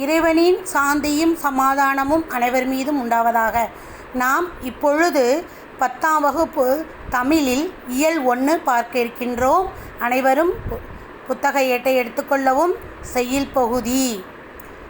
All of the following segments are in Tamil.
இறைவனின் சாந்தியும் சமாதானமும் அனைவர் மீதும் உண்டாவதாக. நாம் இப்பொழுது பத்தாம் வகுப்பு தமிழில் இயல் ஒன்று பார்க்க இருக்கின்றோம். அனைவரும் பு- புத்தக ஏட்டை எடுத்துக்கொள்ளவும் செய்யுள் பகுதி.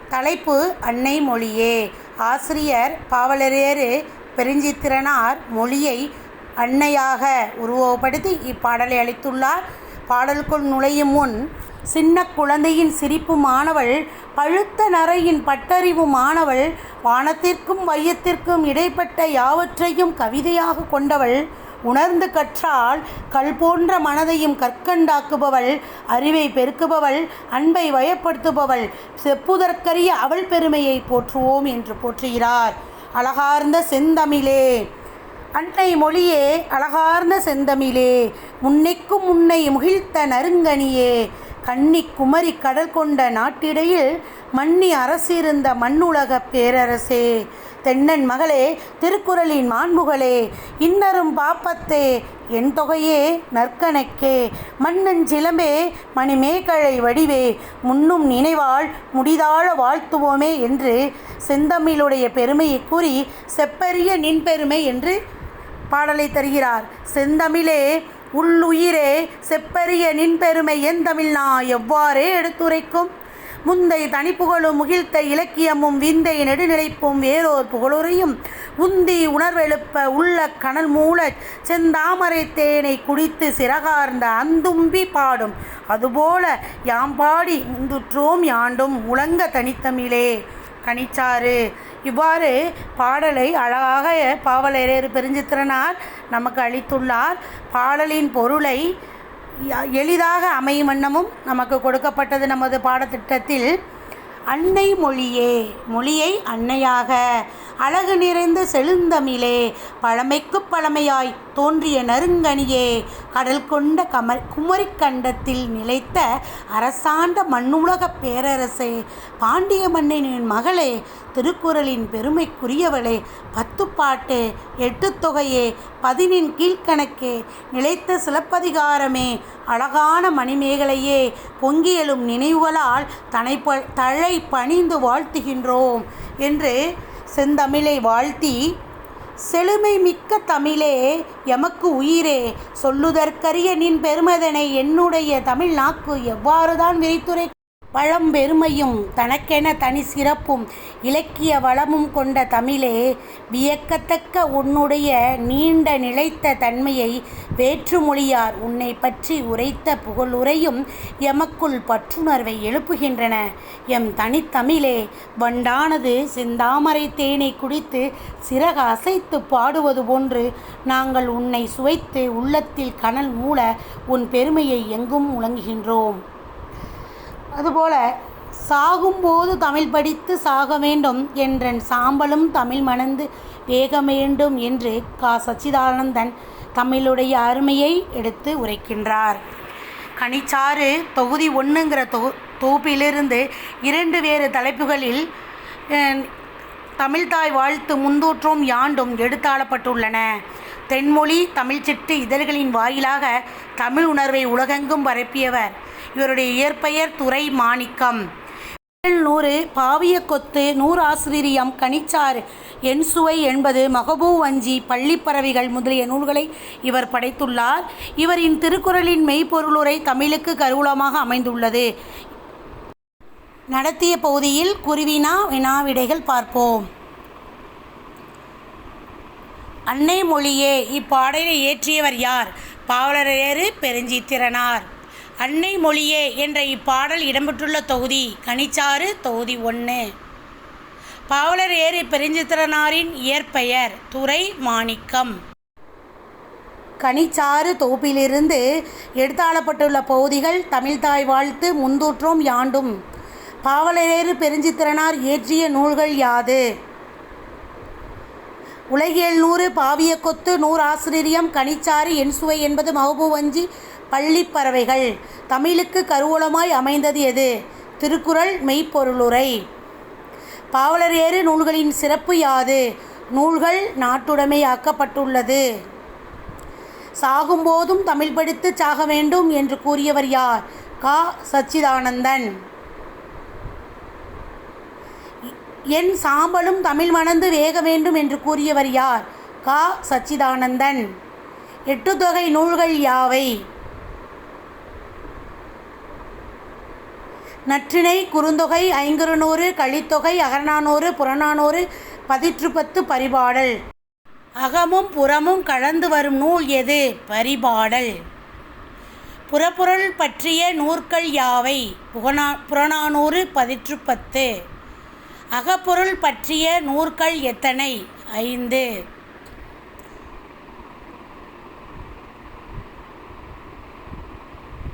தலைப்பு அன்னை மொழியே. ஆசிரியர் பாவலரேறு பெருஞ்சித்திரனார் மொழியை அன்னையாக உருவகப்படுத்தி இப்பாடலை அளித்துள்ளார். பாடலுக்குள் நுழையும் முன் சின்ன குழந்தையின் சிரிப்பு மாணவள் பழுத்த நரையின் பட்டறிவு மாணவள் வானத்திற்கும் வையத்திற்கும் இடைப்பட்ட யாவற்றையும் கவிதையாக கொண்டவள் உணர்ந்து கற்றால் கல் போன்ற மனதையும் கற்கண்டாக்குபவள் அறிவை பெருக்குபவள் அன்பை வயப்படுத்துபவள் செப்புதற்கரிய அவள் பெருமையை போற்றுவோம் என்று போற்றுகிறார். அழகார்ந்த செந்தமிழே அன்னை மொழியே அழகார்ந்த செந்தமிழே முன்னைக்கும் முன்னை முகிழ்த்த நறுங்கனியே கன்னி குமரி கடல் கொண்ட நாட்டிடையில் மன்னி அரசிருந்த மண்ணுலக பேரரசே. தென்னன் மகளே திருக்குறளின் மாண்புகளே இன்னரும் பாப்பத்தே என் தொகையே நற்கணக்கே. மன்னன் சிலம்பே மணிமேகலை வடிவே முன்னும் நினைவாள் முடிதாழ வாழ்த்துவோமே என்று செந்தமிழுடைய பெருமையை கூறி செப்பரிய நின்பெருமை என்று பாடலை தருகிறார். செந்தமிழே உள்ளுயிரே செப்பரிய நின்பெருமை என் தமிழ்னா எவ்வாறே எடுத்துரைக்கும்? முந்தை தனிப்புகழும் முகிழ்த்த இலக்கியமும் விந்தை நெடுநிலைப்பும் வேறோர் புகழுரையும். உந்தி உணர்வெழுப்ப உள்ள கனல் மூலச் செந்தாமரை தேனை குடித்து சிறகார்ந்த அந்தும்பி பாடும். அதுபோல யாம் பாடி முந்துற்றோம் யாண்டும் முழங்க தனித்தமிழே. கனிச்சாறு இவ்வாறு பாடலை அழகாக பாவலரேறு பெருஞ்சித்திரனார் நமக்கு அளித்துள்ளார். பாடலின் பொருளை எளிதாக அமையும் வண்ணமும் நமக்கு கொடுக்கப்பட்டது நமது பாடத்திட்டத்தில். அன்னை மொழியே மொழியை அன்னையாக. அழகு நிறைந்த செழுந்தமிழே பழமைக்கு பழமையாய் தோன்றிய நறுங்கனியே. கடல் கொண்ட கமர் குமரிக் கண்டத்தில் நிலைத்த அரசாண்ட மண்ணுலகப் பேரரசே பாண்டிய மன்னனின் மகளே திருக்குறளின் பெருமைக்குரியவளே பத்துப்பாட்டு எட்டு தொகையே பதினின் கீழ்க்கணக்கே நிலைத்த சிலப்பதிகாரமே அழகான மணிமேகலையே பொங்கி எழும் நினைவுகளால் தனை ப- தழை பணிந்து வாழ்த்துகின்றோம் என்று செந்தமிழை வாழ்த்தி செழுமை மிக்க தமிழே எமக்கு உயிரே சொல்லுதற்கரிய நின் பெருமதனை என்னுடைய தமிழ் நாக்கு எவ்வாறுதான் விரித்துரை பழம்பெருமையும் தனக்கென தனி சிறப்பும் இலக்கிய வளமும் கொண்ட தமிழே வியக்கத்தக்க உன்னுடைய நீண்ட நிலைத்த தன்மையை வேற்றுமொழியார் உன்னை பற்றி உரைத்த புகழுரையும் எமக்குள் பற்றுணர்வை எழுப்புகின்றன. எம் தனித்தமிழே வண்டானது செந்தாமரை தேனை குடித்து சிறகு அசைத்து பாடுவது போன்று நாங்கள் உன்னை சுவைத்து உள்ளத்தில் கனல் மூல உன் பெருமையை எங்கும் முழங்குகின்றோம். அதுபோல சாகும்போது தமிழ் படித்து சாக வேண்டும் என்றன் சாம்பலும் தமிழ் மணந்து வேக வேண்டும் என்று கா. சச்சிதானந்தன் தமிழுடைய அருமையை எடுத்து உரைக்கின்றார். கனிச்சாறு தொகுதி ஒன்றுங்கிற தொகு தொகுப்பிலிருந்து இரண்டு வேறு தலைப்புகளில் தமிழ்தாய் வாழ்த்து முந்தூற்றும் யாண்டும் எடுத்தாளப்பட்டுள்ளன. தென்மொழி தமிழ்ச்சிட்டு இதழ்களின் வாயிலாக தமிழ் உணர்வை உலகெங்கும் பரப்பியவர். இவருடைய இயற்பெயர் துறை மாணிக்கம் நூறு பாவிய கொத்து நூறு கனிச்சாறு என் சுவை என்பது மகபூ வஞ்சி பள்ளிப்பறவைகள் முதலிய நூல்களை இவர் படைத்துள்ளார். இவரின் திருக்குறளின் மெய்ப்பொருளுரை தமிழுக்கு கருவூலமாக அமைந்துள்ளது. நடத்திய பகுதியில் குருவினா வினாவிடைகள் பார்ப்போம். அன்னை மொழியே இப்பாடலை இயற்றியவர் யார்? பாவலரேறு பெருஞ்சித்திரனார். அன்னை மொழியே என்ற இப்பாடல் இடம்பெற்றுள்ள தொகுதி கனிச்சாறு தொகுதி ஒன்று பாவலர் ஏரி பெருஞ்சித்திரனாரின் இயற்பெயர் துறை மாணிக்கம். கனிச்சாறு தொகுப்பிலிருந்து எடுத்தாளப்பட்டுள்ள பகுதிகள் தமிழ்தாய் வாழ்த்து முந்தூற்றும் யாண்டும். பாவலரேறு பெருஞ்சித்திரனார் இயற்றிய நூல்கள் யாது? உலகியல் நூறு பாவிய கொத்து கனிச்சாறு என் சுவை என்பது மகபூவஞ்சி பள்ளிப்பறவைகள். தமிழுக்கு கருவூலமாய் அமைந்தது எது? திருக்குறள் மெய்ப்பொருளுரை. பாவலர் ஏறு நூல்களின் சிறப்பு யாது? நூல்கள் நாட்டுடைமையாக்கப்பட்டுள்ளது சாகும்போதும் தமிழ் படித்து சாக வேண்டும் என்று கூறியவர் யார்? கா. சச்சிதானந்தன். என் சாம்பலும் தமிழ் மணந்து வேக வேண்டும் என்று கூறியவர் யார்? கா. சச்சிதானந்தன். எட்டுத்தொகை நூல்கள் யாவை? நற்றிணை குறுந்தொகை ஐங்குறுநூறு கழித்தொகை அகநானூறு புறநானூறு பதிற்றுப்பத்து பரிபாடல். அகமும் புறமும் கலந்து வரும் நூல் எது? பரிபாடல். புறப்பொருள் பற்றிய நூற்கள் யாவை? புகனா புறநானூறு பதிற்றுப்பத்து. அகப்பொருள் பற்றிய நூற்கள் எத்தனை? ஐந்து.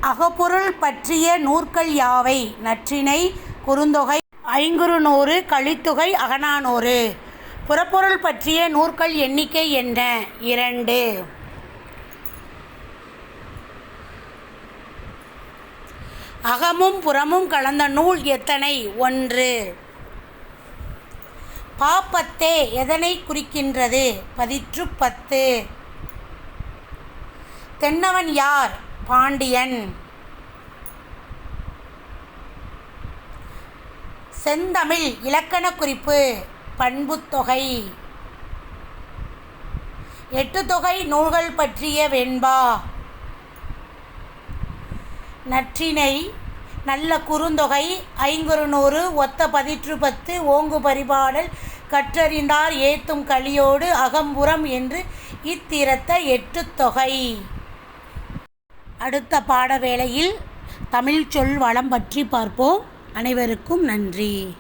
அகப்பொருள் பற்றிய நூற்கள் யாவை? நற்றினை குறுந்தொகை ஐங்குறுநூறு கழித்தொகை அகனானூறு புறப்பொருள் பற்றிய நூற்கள் எண்ணிக்கை என்ன? இரண்டு. அகமும் புறமும் கலந்த நூல் எத்தனை? ஒன்று. பாப்பத்தே எதனை குறிக்கின்றது? பதிற்று பத்து. தென்னவன் யார்? பாண்டியன். செந்தமிழ் இலக்கண குறிப்பு பண்புத்தொகை எட்டு தொகை நூல்கள் பற்றிய வெண்பா. நற்றினை நல்ல குறுந்தொகை ஐங்குறுநூறு ஒத்த பதிற்று பத்து ஓங்கு பரிபாடல் கற்றறிந்தார் ஏத்தும் களியோடு அகம்புறம் என்று இத்திரத்த எட்டு தொகை அடுத்த பாட வேளையில் தமிழ் சொல் வளம் பற்றி பார்ப்போம். அனைவருக்கும் நன்றி.